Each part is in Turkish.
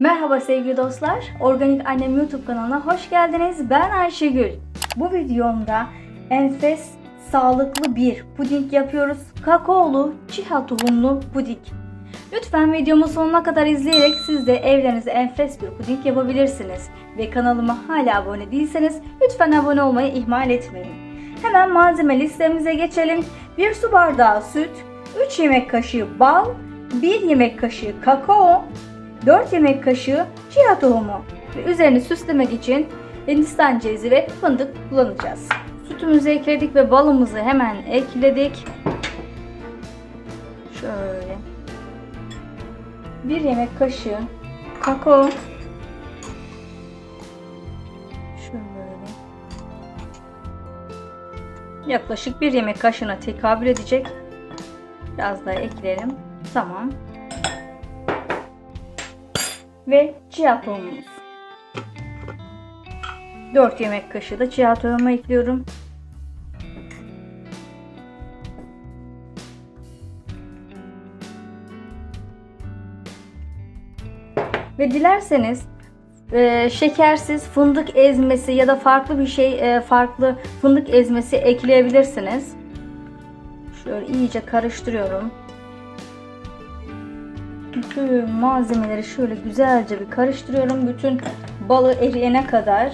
Merhaba sevgili dostlar. Organik Annem YouTube kanalına hoş geldiniz. Ben Ayşegül. Bu videomda enfes, sağlıklı bir puding yapıyoruz. Kakaolu, çiha tohumlu puding. Lütfen videomu sonuna kadar izleyerek siz de evlerinizde enfes bir puding yapabilirsiniz. Ve kanalıma hala abone değilseniz lütfen abone olmayı ihmal etmeyin. Hemen malzeme listemize geçelim. 1 su bardağı süt, 3 yemek kaşığı bal, 1 yemek kaşığı kakao, 4 yemek kaşığı chia tohumu ve üzerini süslemek için hindistan cevizi ve fındık kullanacağız. Sütümüzü ekledik ve balımızı hemen ekledik. Şöyle. 1 yemek kaşığı kakao. Şöyle. Yaklaşık 1 yemek kaşığına tekabül edecek. Biraz daha ekleyelim. Tamam ve chia tohumumuz. 4 yemek kaşığı da chia tohumu ekliyorum. Ve dilerseniz e, şekersiz fındık ezmesi ya da farklı bir şey e, farklı fındık ezmesi ekleyebilirsiniz. Şöyle iyice karıştırıyorum. Bütün malzemeleri şöyle güzelce bir karıştırıyorum. Bütün balı eriyene kadar.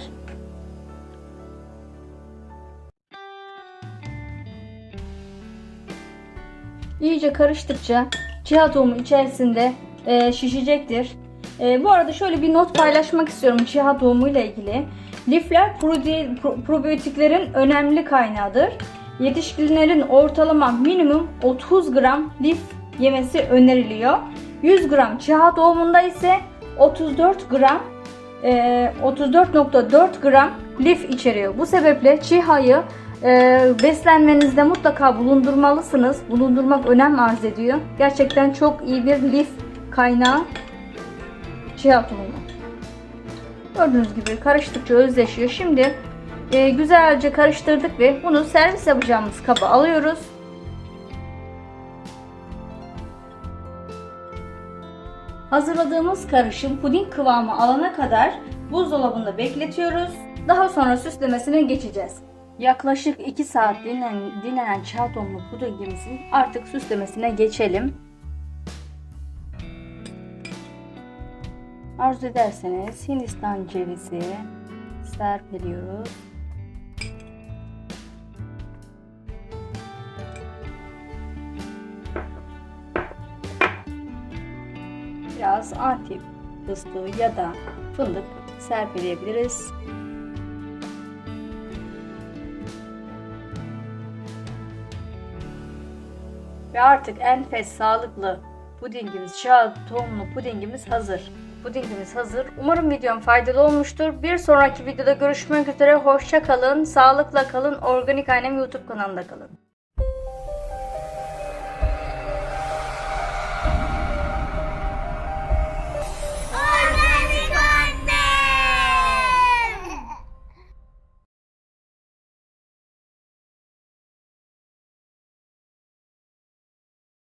İyice karıştıkça chia tohumu içerisinde e, şişecektir. E, bu arada şöyle bir not paylaşmak istiyorum chia tohumu ile ilgili. Lifler pro- probiyotiklerin önemli kaynağıdır. Yetişkinlerin ortalama minimum 30 gram lif yemesi öneriliyor. 100 gram chia tohumunda ise 34 gram e, 34.4 gram lif içeriyor. Bu sebeple çihayı e, beslenmenizde mutlaka bulundurmalısınız. Bulundurmak önem arz ediyor. Gerçekten çok iyi bir lif kaynağı chia tohumu. Gördüğünüz gibi karıştıkça özleşiyor. Şimdi e, güzelce karıştırdık ve bunu servis yapacağımız kaba alıyoruz. Hazırladığımız karışım puding kıvamı alana kadar buzdolabında bekletiyoruz. Daha sonra süslemesine geçeceğiz. Yaklaşık 2 saat dinlenen, dinlenen çiğ tohumlu pudingimizin artık süslemesine geçelim. Arzu ederseniz Hindistan cevizi serpiliyoruz. Biraz antip fıstığı ya da fındık serpileyebiliriz. Ve artık enfes sağlıklı pudingimiz, şah tohumlu pudingimiz hazır. Pudingimiz hazır. Umarım videom faydalı olmuştur. Bir sonraki videoda görüşmek üzere. Hoşça kalın, sağlıkla kalın. Organik Annem YouTube kanalında kalın.